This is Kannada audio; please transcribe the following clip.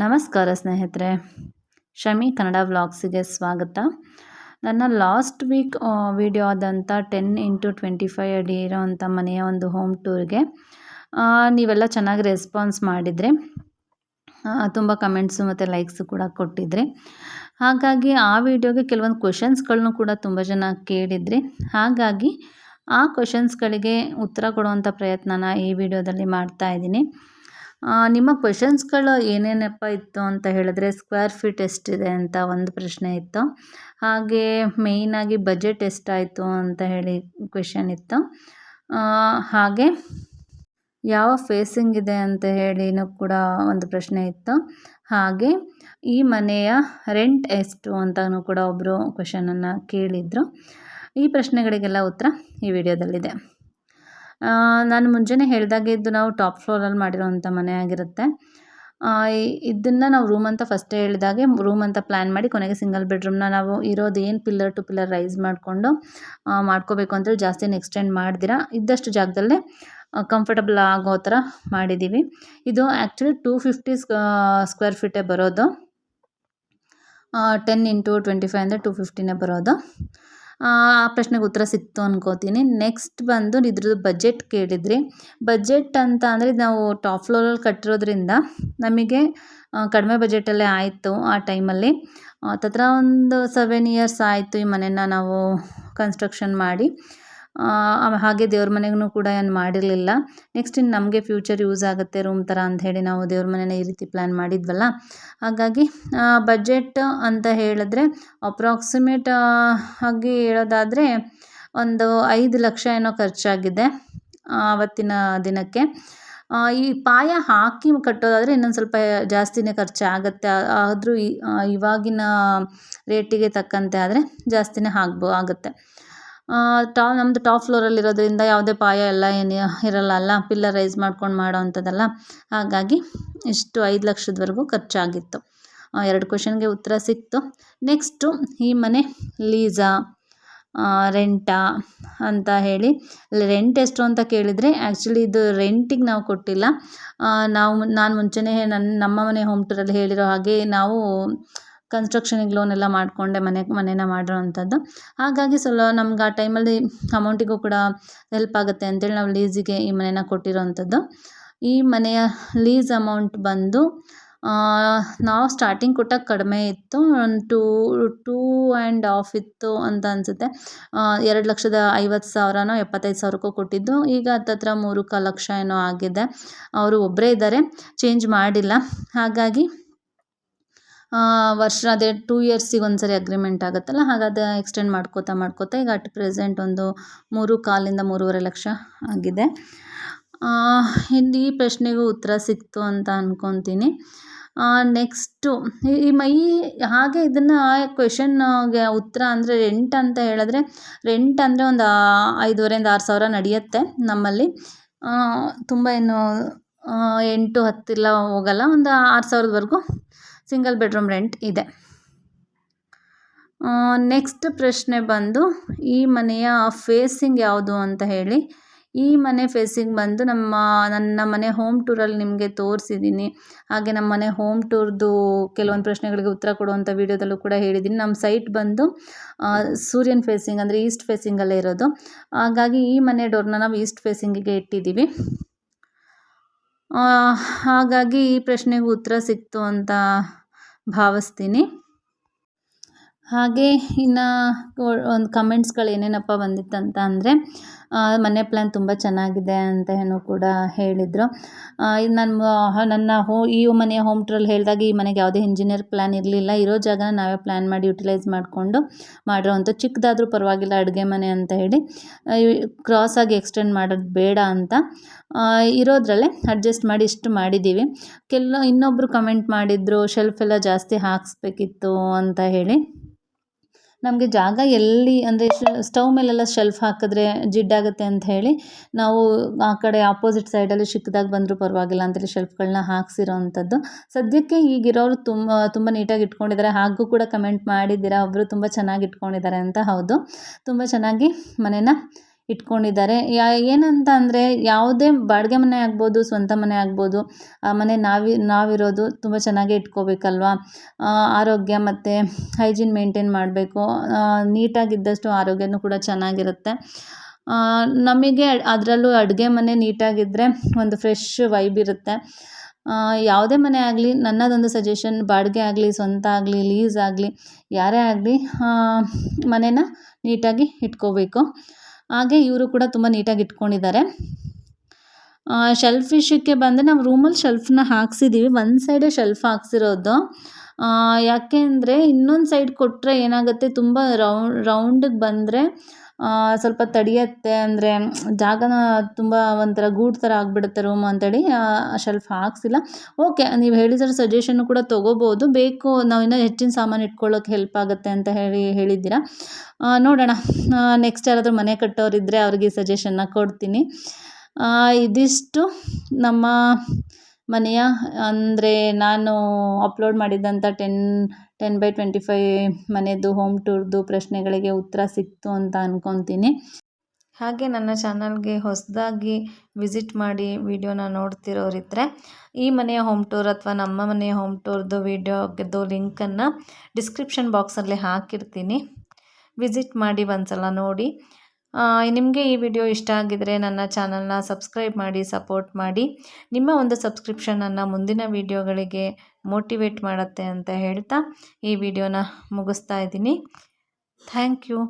ನಮಸ್ಕಾರ ಸ್ನೇಹಿತರೆ. ಶಮಿ ಕನ್ನಡ ವ್ಲಾಗ್ಸಿಗೆ ಸ್ವಾಗತ. ನನ್ನ ಲಾಸ್ಟ್ ವೀಕ್ ವಿಡಿಯೋ ಆದಂಥ ಟೆನ್ ಇಂಟು ಟ್ವೆಂಟಿ ಫೈವ್ ಅಡಿ ಇರೋವಂಥ ಮನೆಯ ಒಂದು ಹೋಮ್ ಟೂರ್ಗೆ ನೀವೆಲ್ಲ ಚೆನ್ನಾಗಿ ರೆಸ್ಪಾನ್ಸ್ ಮಾಡಿದರೆ ತುಂಬ ಕಮೆಂಟ್ಸು ಮತ್ತು ಲೈಕ್ಸು ಕೂಡ ಕೊಟ್ಟಿದ್ರಿ. ಹಾಗಾಗಿ ಆ ವಿಡಿಯೋಗೆ ಕೆಲವೊಂದು ಕ್ವೆಶನ್ಸ್ಗಳನ್ನೂ ಕೂಡ ತುಂಬ ಜನ ಕೇಳಿದ್ರಿ. ಹಾಗಾಗಿ ಆ ಕ್ವೆಶನ್ಸ್ಗಳಿಗೆ ಉತ್ತರ ಕೊಡುವಂಥ ಪ್ರಯತ್ನನ ಈ ವಿಡಿಯೋದಲ್ಲಿ ಮಾಡ್ತಾ ಇದ್ದೀನಿ. ನಿಮ್ಮ ಕ್ವೆಶನ್ಸ್ಗಳು ಏನೇನಪ್ಪ ಇತ್ತು ಅಂತ ಹೇಳಿದ್ರೆ ಸ್ಕ್ವೇರ್ ಫೀಟ್ ಎಷ್ಟಿದೆ ಅಂತ ಒಂದು ಪ್ರಶ್ನೆ ಇತ್ತು. ಹಾಗೆ ಮೇಯ್ನಾಗಿ ಬಜೆಟ್ ಎಷ್ಟಾಯಿತು ಅಂತ ಹೇಳಿ ಕ್ವೆಶನ್ ಇತ್ತು. ಹಾಗೆ ಯಾವ ಫೇಸಿಂಗ್ ಇದೆ ಅಂತ ಹೇಳಿನೂ ಕೂಡ ಒಂದು ಪ್ರಶ್ನೆ ಇತ್ತು. ಹಾಗೆ ಈ ಮನೆಯ ರೆಂಟ್ ಎಷ್ಟು ಅಂತಲೂ ಕೂಡ ಒಬ್ಬರು ಕ್ವೆಶನನ್ನು ಕೇಳಿದರು. ಈ ಪ್ರಶ್ನೆಗಳಿಗೆಲ್ಲ ಉತ್ತರ ಈ ವಿಡಿಯೋದಲ್ಲಿದೆ ನಾನು ಮುಂಜಾನೆ ಹೇಳಿದಾಗೆ ಇದು ನಾವು ಟಾಪ್ ಫ್ಲೋರಲ್ಲಿ ಮಾಡಿರೋವಂಥ ಮನೆ ಆಗಿರುತ್ತೆ. ಇದನ್ನು ನಾವು ರೂಮ್ ಅಂತ ಫಸ್ಟೇ ಹೇಳಿದಾಗೆ ರೂಮ್ ಅಂತ ಪ್ಲ್ಯಾನ್ ಮಾಡಿ ಕೊನೆಗೆ ಸಿಂಗಲ್ ಬೆಡ್ರೂಮ್ನ ನಾವು ಇರೋದು ಏನು ಪಿಲ್ಲರ್ ಟು ಪಿಲ್ಲರ್ ರೈಸ್ ಮಾಡಿಕೊಂಡು ಮಾಡ್ಕೋಬೇಕು ಅಂತೇಳಿ ಜಾಸ್ತಿನ ಎಕ್ಸ್ಟೆಂಡ್ ಮಾಡ್ದಿರ. ಇದ್ದಷ್ಟು ಜಾಗದಲ್ಲೇ ಕಂಫರ್ಟಬಲ್ ಆಗೋ ಥರ ಮಾಡಿದ್ದೀವಿ ಇದು ಆ್ಯಕ್ಚುಲಿ ಟೂ ಫಿಫ್ಟಿ ಸ್ಕ್ವೇರ್ ಫೀಟೇ ಬರೋದು. ಟೆನ್ ಇಂಟು ಟ್ವೆಂಟಿ ಫೈವ್ ಅಂದರೆ ಟೂ ಫಿಫ್ಟಿನೇ ಬರೋದು. ಆ ಪ್ರಶ್ನೆಗೆ ಉತ್ತರ ಸಿಕ್ತು ಅನ್ಕೋತೀನಿ. ನೆಕ್ಸ್ಟ್ ಬಂದು ಇದ್ರದ್ದು ಬಜೆಟ್ ಕೇಳಿದ್ರಿ. ಬಜೆಟ್ ಅಂತ ಅಂದರೆ ನಾವು ಟಾಪ್ ಫ್ಲೋರಲ್ಲಿ ಕಟ್ಟಿರೋದ್ರಿಂದ ನಮಗೆ ಕಡಿಮೆ ಬಜೆಟಲ್ಲೇ ಆಯಿತು ಆ ಟೈಮಲ್ಲಿ ತತ್ರ ಒಂದು ಸೆವೆನ್ ಇಯರ್ಸ್ ಆಯಿತು ಈ ಮನೇನ ನಾವು ಕನ್ಸ್ಟ್ರಕ್ಷನ್ ಮಾಡಿ. ಹಾಗೆ ದೇವ್ರ ಮನೆಗೂ ಕೂಡ ಏನು ಮಾಡಿರಲಿಲ್ಲ. ನೆಕ್ಸ್ಟ್ ಇನ್ನು ನಮಗೆ ಫ್ಯೂಚರ್ ಯೂಸ್ ಆಗುತ್ತೆ ರೂಮ್ ಥರ ಹೇಳಿ ನಾವು ದೇವ್ರ ಮನೆನ ಈ ರೀತಿ ಪ್ಲ್ಯಾನ್ ಮಾಡಿದ್ವಲ್ಲ. ಹಾಗಾಗಿ ಬಜೆಟ್ ಅಂತ ಹೇಳಿದ್ರೆ ಅಪ್ರಾಕ್ಸಿಮೇಟ್ ಆಗಿ ಹೇಳೋದಾದರೆ ಒಂದು ಐದು ಲಕ್ಷ ಏನೋ ಖರ್ಚಾಗಿದೆ ಆವತ್ತಿನ ದಿನಕ್ಕೆ. ಈ ಪಾಯ ಹಾಕಿ ಕಟ್ಟೋದಾದರೆ ಇನ್ನೊಂದು ಸ್ವಲ್ಪ ಜಾಸ್ತಿನೇ ಖರ್ಚಾಗತ್ತೆ. ಆದರೂ ಇವಾಗಿನ ರೇಟಿಗೆ ತಕ್ಕಂತೆ ಆದರೆ ಜಾಸ್ತಿನೇ ಆಗ್ಬೋ ಆಗುತ್ತೆ. ಟಾ ನಮ್ಮದು ಟಾಪ್ ಫ್ಲೋರಲ್ಲಿರೋದ್ರಿಂದ ಯಾವುದೇ ಪಾಯ ಎಲ್ಲ ಏನು ಇರಲ್ಲ ಅಲ್ಲ? ಪಿಲ್ಲರ್ ರೈಸ್ ಮಾಡ್ಕೊಂಡು ಮಾಡೋ ಅಂಥದ್ದಲ್ಲ? ಹಾಗಾಗಿ ಇಷ್ಟು ಐದು ಲಕ್ಷದವರೆಗೂ ಖರ್ಚಾಗಿತ್ತು. ಎರಡು ಕ್ವೆಶನ್ಗೆ ಉತ್ತರ ಸಿಕ್ತು. ನೆಕ್ಸ್ಟು ಈ ಮನೆ ಲೀಸಾ ರೆಂಟಾ ಅಂತ ಹೇಳಿ. ರೆಂಟ್ ಎಷ್ಟು ಅಂತ ಕೇಳಿದರೆ ಆ್ಯಕ್ಚುಲಿ ಇದು ರೆಂಟಿಗೆ ನಾವು ಕೊಟ್ಟಿಲ್ಲ. ನಾವು, ನಾನು ಮುಂಚೆನೇ ನನ್ನ ನಮ್ಮ ಮನೆ ಹೋಮ್ ಟೂರಲ್ಲಿ ಹೇಳಿರೋ ಹಾಗೆ ನಾವು ಕನ್ಸ್ಟ್ರಕ್ಷನಿಗೆ ಲೋನ್ ಎಲ್ಲ ಮಾಡಿಕೊಂಡೆ ಮನೆ, ಮನೇನ ಮಾಡಿರೋವಂಥದ್ದು ಹಾಗಾಗಿ ಸ್ವಲ್ಪ ನಮ್ಗೆ ಆ ಟೈಮಲ್ಲಿ ಅಮೌಂಟಿಗೂ ಕೂಡ ಹೆಲ್ಪ್ ಆಗುತ್ತೆ ಅಂತೇಳಿ ನಾವು ಲೀಸಿಗೆ ಈ ಮನೇನ ಕೊಟ್ಟಿರೋವಂಥದ್ದು ಈ ಮನೆಯ ಲೀಸ್ ಅಮೌಂಟ್ ಬಂದು ನಾವು ಸ್ಟಾರ್ಟಿಂಗ್ ಕೊಟ್ಟಾಗ ಕಡಿಮೆ ಇತ್ತು. ಒಂದು ಟೂ ಟೂ ಆ್ಯಂಡ್ ಆಫ್ ಇತ್ತು ಅಂತ ಅನಿಸುತ್ತೆ. ಎರಡು ಲಕ್ಷದ ಐವತ್ತು ಸಾವಿರನೋ, ಎಪ್ಪತ್ತೈದು ಸಾವಿರಕ್ಕೂ ಕೊಟ್ಟಿದ್ದು. ಈಗ ಹತ್ತತ್ರ ಮೂರು ಲಕ್ಷ ಏನೋ ಆಗಿದೆ. ಅವರು ಒಬ್ಬರೇ ಇದ್ದಾರೆ. ಚೇಂಜ್ ಮಾಡಿಲ್ಲ. ಹಾಗಾಗಿ ವರ್ಷ ಅದೇ ಟೂ ಇಯರ್ಸಿಗೆ ಒಂದು ಸರಿ ಅಗ್ರಿಮೆಂಟ್ ಆಗುತ್ತಲ್ಲ ಹಾಗಾದ ಎಕ್ಸ್ಟೆಂಡ್ ಮಾಡ್ಕೋತಾ ಮಾಡ್ಕೋತಾ ಈಗ ಅಟ್ ಪ್ರೆಸೆಂಟ್ ಒಂದು ಮೂರು ಕಾಲಿಂದ ಮೂರುವರೆ ಲಕ್ಷ ಆಗಿದೆ. ಇನ್ನು ಈ ಪ್ರಶ್ನೆಗೂ ಉತ್ತರ ಸಿಕ್ತು ಅಂತ ಅಂದ್ಕೊತೀನಿ ನೆಕ್ಸ್ಟು ಈ ಮೈ, ಹಾಗೆ ಇದನ್ನು ಕ್ವೆಶನ್ಗೆ ಉತ್ತರ ಅಂದರೆ ರೆಂಟ್ ಅಂತ ಹೇಳಿದ್ರೆ ರೆಂಟ್ ಅಂದರೆ ಒಂದು ಐದೂವರೆಯಿಂದ ಆರು ಸಾವಿರ ನಡೆಯುತ್ತೆ ನಮ್ಮಲ್ಲಿ. ತುಂಬ ಏನು ಎಂಟು ಹತ್ತಿಲ್ಲ ಹೋಗಲ್ಲ, ಒಂದು ಆರು ಸಾವಿರದವರೆಗೂ ಸಿಂಗಲ್ ಬೆಡ್ರೂಮ್ ರೆಂಟ್ ಇದೆ. ನೆಕ್ಸ್ಟ್ ಪ್ರಶ್ನೆ ಬಂದು, ಈ ಮನೆಯ ಫೇಸಿಂಗ್ ಯಾವುದು ಅಂತ ಹೇಳಿ. ಈ ಮನೆ ಫೇಸಿಂಗ್ ಬಂದು ನಮ್ಮ, ನನ್ನ ಮನೆ ಹೋಮ್ ಟೂರಲ್ಲಿ ನಿಮಗೆ ತೋರಿಸಿದ್ದೀನಿ. ಹಾಗೆ ನಮ್ಮ ಮನೆ ಹೋಮ್ ಟೂರ್ದು ಕೆಲವೊಂದು ಪ್ರಶ್ನೆಗಳಿಗೆ ಉತ್ತರ ಕೊಡುವಂಥ ವೀಡಿಯೋದಲ್ಲೂ ಕೂಡ ಹೇಳಿದ್ದೀನಿ. ನಮ್ಮ ಸೈಟ್ ಬಂದು ಸೂರ್ಯನ್ ಫೇಸಿಂಗ್ ಅಂದರೆ ಈಸ್ಟ್ ಫೇಸಿಂಗಲ್ಲೇ ಇರೋದು. ಹಾಗಾಗಿ ಈ ಮನೆ ಡೋರ್ನ ನಾವು ಈಸ್ಟ್ ಫೇಸಿಂಗಿಗೆ ಇಟ್ಟಿದ್ದೀವಿ. ಹಾಗಾಗಿ ಈ ಪ್ರಶ್ನೆಗೆ ಉತ್ತರ ಸಿಕ್ತು ಅಂತ ಭಾವಿಸ್ತೀನಿ. ಹಾಗೆ ಇನ್ನು ಒಂದು ಕಮೆಂಟ್ಸ್ಗಳು ಏನೇನಪ್ಪ ಬಂದಿತ್ತಂತ ಅಂದರೆ ಮನೆ ಪ್ಲ್ಯಾನ್ ತುಂಬ ಚೆನ್ನಾಗಿದೆ ಅಂತ ಏನೋ ಕೂಡ ಹೇಳಿದರು. ನನ್ನ ನನ್ನ ಹೋ, ಈ ಮನೆಯ ಹೋಮ್ ಟ್ರಲ್ ಹೇಳಿದಾಗ ಈ ಮನೆಗೆ ಯಾವುದೇ ಇಂಜಿನಿಯರ್ ಪ್ಲ್ಯಾನ್ ಇರಲಿಲ್ಲ. ಇರೋ ಜಾಗನ ನಾವೇ ಪ್ಲ್ಯಾನ್ ಮಾಡಿ ಯುಟಿಲೈಸ್ ಮಾಡಿಕೊಂಡು ಮಾಡಿರೋವಂಥ ಚಿಕ್ಕದಾದರೂ ಪರವಾಗಿಲ್ಲ, ಅಡುಗೆ ಮನೆ ಅಂತ ಹೇಳಿ. ಕ್ರಾಸಾಗಿ ಎಕ್ಸ್ಟೆಂಡ್ ಮಾಡೋದು ಬೇಡ ಅಂತ. ಇರೋದ್ರಲ್ಲೇ ಅಡ್ಜಸ್ಟ್ ಮಾಡಿ ಇಷ್ಟು ಮಾಡಿದ್ದೀವಿ ಕೆಲ ಇನ್ನೊಬ್ಬರು ಕಮೆಂಟ್ ಮಾಡಿದರು ಶೆಲ್ಫ್ ಎಲ್ಲ ಜಾಸ್ತಿ ಹಾಕಿಸ್ಬೇಕಿತ್ತು ಅಂತ ಹೇಳಿ. ನಮಗೆ ಜಾಗ ಎಲ್ಲಿ ಅಂದರೆ ಸ್ಟವ್ ಮೇಲೆಲ್ಲ ಶೆಲ್ಫ್ ಹಾಕಿದ್ರೆ ಜಿಡ್ಡಾಗುತ್ತೆ ಅಂತ ಹೇಳಿ ನಾವು ಆ ಕಡೆ ಆಪೋಸಿಟ್ ಸೈಡಲ್ಲಿ ಚಿಕ್ಕದಾಗಿ ಬಂದರೂ ಪರವಾಗಿಲ್ಲ ಅಂತೇಳಿ ಶೆಲ್ಫ್ಗಳನ್ನ ಹಾಕ್ಸಿರೋ ಅಂಥದ್ದು ಸದ್ಯಕ್ಕೆ ಈಗಿರೋರು ತುಂಬ ತುಂಬ ನೀಟಾಗಿ ಇಟ್ಕೊಂಡಿದ್ದಾರೆ. ಹಾಗೂ ಕೂಡ ಕಮೆಂಟ್ ಮಾಡಿದ್ದೀರಾ. ಒಬ್ಬರು ತುಂಬ ಚೆನ್ನಾಗಿ ಇಟ್ಕೊಂಡಿದ್ದಾರೆ ಅಂತ ಹೌದು. ತುಂಬ ಚೆನ್ನಾಗಿ ಮನೇನ ಇಟ್ಕೊಂಡಿದ್ದಾರೆ. ಯಾ, ಏನಂತ ಅಂದರೆ ಯಾವುದೇ ಬಾಡಿಗೆ ಮನೆ ಆಗ್ಬೋದು, ಸ್ವಂತ ಮನೆ ಆಗ್ಬೋದು, ಆ ಮನೆ ನಾವಿ, ನಾವಿರೋದು ತುಂಬ ಚೆನ್ನಾಗಿ ಇಟ್ಕೋಬೇಕಲ್ವಾ? ಆರೋಗ್ಯ ಮತ್ತು ಹೈಜೀನ್ ಮೇಂಟೈನ್ ಮಾಡಬೇಕು. ನೀಟಾಗಿದ್ದಷ್ಟು ಆರೋಗ್ಯನೂ ಕೂಡ ಚೆನ್ನಾಗಿರುತ್ತೆ. ನಮಗೆ ಅದರಲ್ಲೂ ಅಡುಗೆ ಮನೆ ನೀಟಾಗಿದ್ದರೆ ಒಂದು ಫ್ರೆಶ್ ವೈಬ್ ಇರುತ್ತೆ. ಯಾವುದೇ ಮನೆ ಆಗಲಿ, ನನ್ನದೊಂದು ಸಜೆಷನ್, ಬಾಡಿಗೆ ಆಗಲಿ, ಸ್ವಂತ ಆಗಲಿ, ಲೀಸ್ ಆಗಲಿ, ಯಾರೇ ಆಗಲಿ ಮನೇನ ನೀಟಾಗಿ ಇಟ್ಕೋಬೇಕು. ಹಾಗೆ ಇವರು ಕೂಡ ತುಂಬ ನೀಟಾಗಿ ಇಟ್ಕೊಂಡಿದ್ದಾರೆ. ಶೆಲ್ಫ್ ವಿಷಯಕ್ಕೆ ಬಂದರೆ ನಾವು ರೂಮಲ್ಲಿ ಶೆಲ್ಫ್ನ ಹಾಕ್ಸಿದ್ದೀವಿ ಒಂದು ಸೈಡೇ ಶೆಲ್ಫ್ ಹಾಕ್ಸಿರೋದು. ಯಾಕೆ ಅಂದರೆ ಇನ್ನೊಂದು ಸೈಡ್ ಕೊಟ್ಟರೆ ಏನಾಗುತ್ತೆ? ತುಂಬ ರೌಂಡ್ ರೌಂಡಿಗೆ ಬಂದರೆ ಸ್ವಲ್ಪ ತಡೆಯತ್ತೆ. ಅಂದರೆ ಜಾಗನ ತುಂಬ ಒಂಥರ ಗೂಡು ಥರ ಆಗಿಬಿಡುತ್ತೆ ರೂಮ್ ಅಂತೇಳಿ ಶೆಲ್ಫ್ ಹಾಕ್ಸಿಲ್ಲ. ಓಕೆ ನೀವು ಹೇಳಿದ್ರೆ ಸಜೆಷನ್ನು ಕೂಡ ತೊಗೋಬೋದು. ಬೇಕು, ನಾವು ಇನ್ನೂ ಹೆಚ್ಚಿನ ಸಾಮಾನು ಇಟ್ಕೊಳ್ಳೋಕೆ ಹೆಲ್ಪ್ ಆಗುತ್ತೆ ಅಂತ ಹೇಳಿ, ಹೇಳಿದ್ದೀರಾ? ನೋಡೋಣ. ನೆಕ್ಸ್ಟ್ ಯಾರಾದರೂ ಮನೆ ಕಟ್ಟೋರಿದ್ದರೆ ಅವ್ರಿಗೆ ಸಜೆಷನ್ನ ಕೊಡ್ತೀನಿ. ಇದಿಷ್ಟು ನಮ್ಮ ಮನೆಯ, ಅಂದರೆ ನಾನು ಅಪ್ಲೋಡ್ ಮಾಡಿದಂಥ ten ten by twenty five ಮನೆಯದು home ಟೂರ್ದು ಪ್ರಶ್ನೆಗಳಿಗೆ ಉತ್ತರ ಸಿಕ್ತು ಅಂತ ಅಂದ್ಕೊತೀನಿ ಹಾಗೆ ನನ್ನ ಚಾನಲ್ಗೆ ಹೊಸದಾಗಿ ವಿಸಿಟ್ ಮಾಡಿ ವಿಡಿಯೋನ ನೋಡ್ತಿರೋರಿದ್ದರೆ ಈ ಮನೆಯ ಹೋಮ್ ಟೂರ್ ಅಥವಾ ನಮ್ಮ ಮನೆಯ ಹೋಮ್ ಟೂರ್ದು ವಿಡಿಯೋದು ಲಿಂಕನ್ನು ಡಿಸ್ಕ್ರಿಪ್ಷನ್ ಬಾಕ್ಸಲ್ಲಿ ಹಾಕಿರ್ತೀನಿ. ವಿಸಿಟ್ ಮಾಡಿ ಒಂದು ಸಲ ನೋಡಿ. ನಿಮಗೆ ಈ ವಿಡಿಯೋ ಇಷ್ಟ ಆಗಿದರೆ ನನ್ನ ಚಾನಲ್ನ ಸಬ್ಸ್ಕ್ರೈಬ್ ಮಾಡಿ, ಸಪೋರ್ಟ್ ಮಾಡಿ. ನಿಮ್ಮ ಒಂದು ಸಬ್ಸ್ಕ್ರಿಪ್ಷನನ್ನು ಮುಂದಿನ ವಿಡಿಯೋಗಳಿಗೆ ಮೋಟಿವೇಟ್ ಮಾಡುತ್ತೆ ಅಂತ ಹೇಳ್ತಾ ಈ ವಿಡಿಯೋನ ಮುಗಿಸ್ತಾ ಇದ್ದೀನಿ. Thank you.